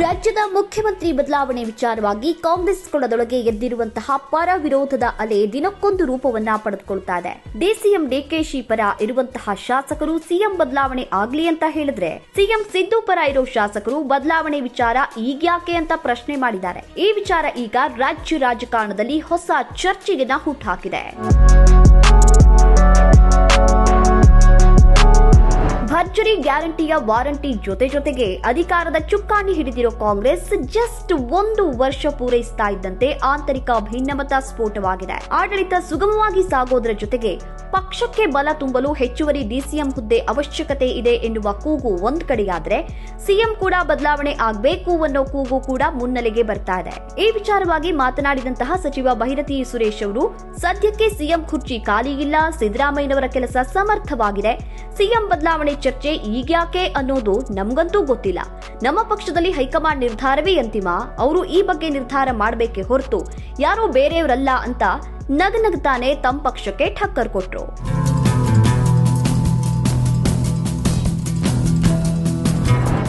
ರಾಜ್ಯದ ಮುಖ್ಯಮಂತ್ರಿ ಬದಲಾವಣೆ ವಿಚಾರವಾಗಿ ಕಾಂಗ್ರೆಸ್ ಕೊಳದೊಳಗೆ ಎದ್ದಿರುವಂತಹ ಪರ ವಿರೋಧದ ಅಲೆ ದಿನಕ್ಕೊಂದು ರೂಪವನ್ನ ಪಡೆದುಕೊಳ್ತಾ ಇದೆ ಡಿಸಿಎಂ ಡಿಕೆಶಿ ಪರ ಇರುವಂತಹ ಶಾಸಕರು ಸಿಎಂ ಬದಲಾವಣೆ ಆಗ್ಲಿ ಅಂತ ಹೇಳಿದ್ರೆ, ಸಿಎಂ ಸಿದ್ದು ಪರ ಇರೋ ಶಾಸಕರು ಬದಲಾವಣೆ ವಿಚಾರ ಈಗ್ಯಾಕೆ ಅಂತ ಪ್ರಶ್ನೆ ಮಾಡಿದ್ದಾರೆ. ಈ ವಿಚಾರ ಈಗ ರಾಜ್ಯ ರಾಜಕಾರಣದಲ್ಲಿ ಹೊಸ ಚರ್ಚೆಗೆ ಹುಟ್ಟುಹಾಕಿದೆ ಭರ್ಜರಿ ಗ್ಯಾರಂಟಿಯ ವಾರಂಟಿ ಜೊತೆ ಜೊತೆಗೆ ಅಧಿಕಾರದ ಚುಕ್ಕಾಣಿ ಹಿಡಿದಿರೋ ಕಾಂಗ್ರೆಸ್ ಜಸ್ಟ್ ಒಂದು ವರ್ಷ ಪೂರೈಸ್ತಾ ಇದ್ದಂತೆ ಆಂತರಿಕ ಭಿನ್ನಮತ ಸ್ಫೋಟವಾಗಿದೆ. ಆಡಳಿತ ಸುಗಮವಾಗಿ ಸಾಗೋದರ ಜೊತೆಗೆ ಪಕ್ಷಕ್ಕೆ ಬಲ ತುಂಬಲು ಹೆಚ್ಚುವರಿ ಡಿಸಿಎಂ ಹುದ್ದೆ ಅವಶ್ಯಕತೆ ಇದೆ ಎನ್ನುವ ಕೂಗು ಒಂದ್ ಕಡೆಯಾದ್ರೆ ಸಿಎಂ ಕೂಡ ಬದಲಾವಣೆ ಆಗಬೇಕು ಅನ್ನೋ ಕೂಗು ಕೂಡ ಮುನ್ನೆಲೆಗೆ ಬರ್ತಾ ಇದೆ. ಈ ವಿಚಾರವಾಗಿ ಮಾತನಾಡಿದಂತಹ ಸಚಿವ ಭೈರತಿ ಸುರೇಶ್ ಅವರು, ಸದ್ಯಕ್ಕೆ ಸಿಎಂ ಕುರ್ಚಿ ಖಾಲಿ ಇಲ್ಲ, ಸಿದ್ದರಾಮಯ್ಯನವರ ಕೆಲಸ ಸಮರ್ಥವಾಗಿದೆ, ಸಿಎಂ ಬದಲಾವಣೆ ಚರ್ಚೆ ಈಗ್ಯಾಕೆ ಅನ್ನೋದು ನಮಗಂತೂ ಗೊತ್ತಿಲ್ಲ. ನಮ್ಮ ಪಕ್ಷದಲ್ಲಿ ಹೈಕಮಾಂಡ್ ನಿರ್ಧಾರವೇ ಅಂತಿಮ, ಅವರು ಈ ಬಗ್ಗೆ ನಿರ್ಧಾರ ಮಾಡಬೇಕೆ ಹೊರತು, ಯಾರೋ ಬೇರೆಯವರಲ್ಲ ಅಂತ ನಗನಗ್ತಾನೆ ತಮ್ಮ ಪಕ್ಷಕ್ಕೆ ಠಕ್ಕರ್ ಕೊಟ್ರು.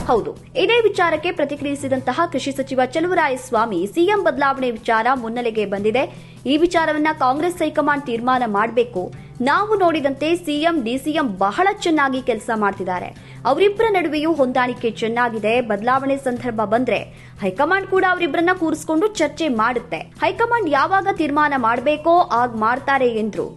ಹೌದು, ಇದೇ ವಿಚಾರಕ್ಕೆ ಪ್ರತಿಕ್ರಿಯಿಸಿದಂತಹ ಕೃಷಿ ಸಚಿವ ಚಲುವರಾಯಸ್ವಾಮಿ ಸಿಎಂ ಬದಲಾವಣೆ ವಿಚಾರ ಮುನ್ನೆಲೆಗೆ ಬಂದಿದೆ. ಈ ವಿಚಾರವನ್ನ ಕಾಂಗ್ರೆಸ್ ಹೈಕಮಾಂಡ್ ತೀರ್ಮಾನ ಮಾಡಬೇಕು. ನಾವು ನೋಡಿದಂತೆ ಸಿಎಂ, ಡಿಸಿಎಂ ಬಹಳ ಚೆನ್ನಾಗಿ ಕೆಲಸ ಮಾಡ್ತಿದ್ದಾರೆ. ಅವರಿಬ್ಬರ ನಡುವೆಯೂ ಹೊಂದಾಣಿಕೆ ಚೆನ್ನಾಗಿದೆ. ಬದಲಾವಣೆ ಸಂದರ್ಭ ಬಂದ್ರೆ ಹೈಕಮಾಂಡ್ ಕೂಡ ಅವರಿಬ್ಬರನ್ನ ಕೂರಿಸಿಕೊಂಡು ಚರ್ಚೆ ಮಾಡುತ್ತೆ. ಹೈಕಮಾಂಡ್ ಯಾವಾಗ ತೀರ್ಮಾನ ಮಾಡಬೇಕೋ ಆಗ ಮಾಡ್ತಾರೆ ಎಂದ್ರು.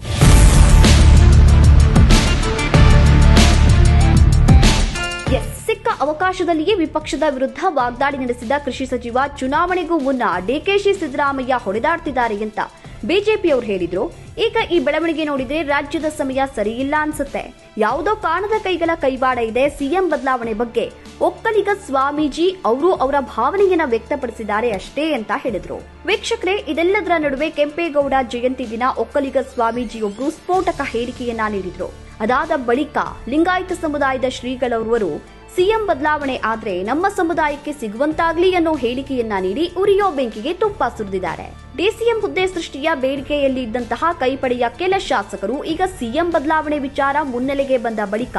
ಸಿಕ್ಕ ಅವಕಾಶದಲ್ಲಿಯೇ ವಿಪಕ್ಷದ ವಿರುದ್ಧ ವಾಗ್ದಾಳಿ ನಡೆಸಿದ ಕೃಷಿ ಸಚಿವ, ಚುನಾವಣೆಗೂ ಮುನ್ನ ಡಿಕೆಶಿ ಸಿದ್ದರಾಮಯ್ಯ ಹೊಡೆದಾಡ್ತಿದ್ದಾರೆ ಅಂತ ಬಿಜೆಪಿಯವರು ಹೇಳಿದ್ರು, ಈಗ ಈ ಬೆಳವಣಿಗೆ ನೋಡಿದ್ರೆ ರಾಜ್ಯದ ಸಮಯ ಸರಿಯಿಲ್ಲ ಅನ್ಸುತ್ತೆ. ಯಾವುದೋ ಕಾಣದ ಕೈಗಳ ಕೈವಾಡ ಇದೆ ಸಿಎಂ ಬದಲಾವಣೆ ಬಗ್ಗೆ. ಒಕ್ಕಲಿಗ ಸ್ವಾಮೀಜಿ ಅವರು ಅವರ ಭಾವನೆಯನ್ನ ವ್ಯಕ್ತಪಡಿಸಿದ್ದಾರೆ ಅಷ್ಟೇ ಅಂತ ಹೇಳಿದ್ರು. ವೀಕ್ಷಕರೇ, ಇದೆಲ್ಲದರ ನಡುವೆ ಕೆಂಪೇಗೌಡ ಜಯಂತಿ ದಿನ ಒಕ್ಕಲಿಗ ಸ್ವಾಮೀಜಿಯೊಬ್ಬರು ಸ್ಫೋಟಕ ಹೇಳಿಕೆಯನ್ನ ನೀಡಿದ್ರು. ಅದಾದ ಬಳಿಕ ಲಿಂಗಾಯತ ಸಮುದಾಯದ ಶ್ರೀಗಳವರು ಸಿಎಂ ಬದಲಾವಣೆ ಆದ್ರೆ ನಮ್ಮ ಸಮುದಾಯಕ್ಕೆ ಸಿಗುವಂತಾಗ್ಲಿ ಅನ್ನೋ ಹೇಳಿಕೆಯನ್ನ ನೀಡಿ ಉರಿಯೋ ಬೆಂಕಿಗೆ ತುಪ್ಪ ಸುರಿದಿದ್ದಾರೆ. ಡಿಸಿಎಂ ಹುದ್ದೆ ಸೃಷ್ಟಿಯ ಬೇಡಿಕೆಯಲ್ಲಿ ಇದ್ದಂತಹ ಕೈಪಡೆಯ ಕೆಲ ಶಾಸಕರು ಈಗ ಸಿಎಂ ಬದಲಾವಣೆ ವಿಚಾರ ಮುನ್ನೆಲೆಗೆ ಬಂದ ಬಳಿಕ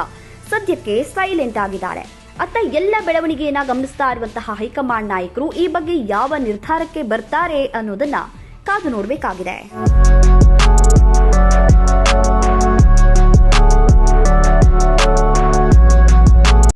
ಸದ್ಯಕ್ಕೆ ಸೈಲೆಂಟ್ ಆಗಿದ್ದಾರೆ. ಅತ್ತ ಎಲ್ಲ ಬೆಳವಣಿಗೆಯನ್ನ ಗಮನಿಸ್ತಾ ಇರುವಂತಹ ಹೈಕಮಾಂಡ್ ನಾಯಕರು ಈ ಬಗ್ಗೆ ಯಾವ ನಿರ್ಧಾರಕ್ಕೆ ಬರ್ತಾರೆ ಅನ್ನೋದನ್ನ ಕಾದು ನೋಡಬೇಕಾಗಿದೆ.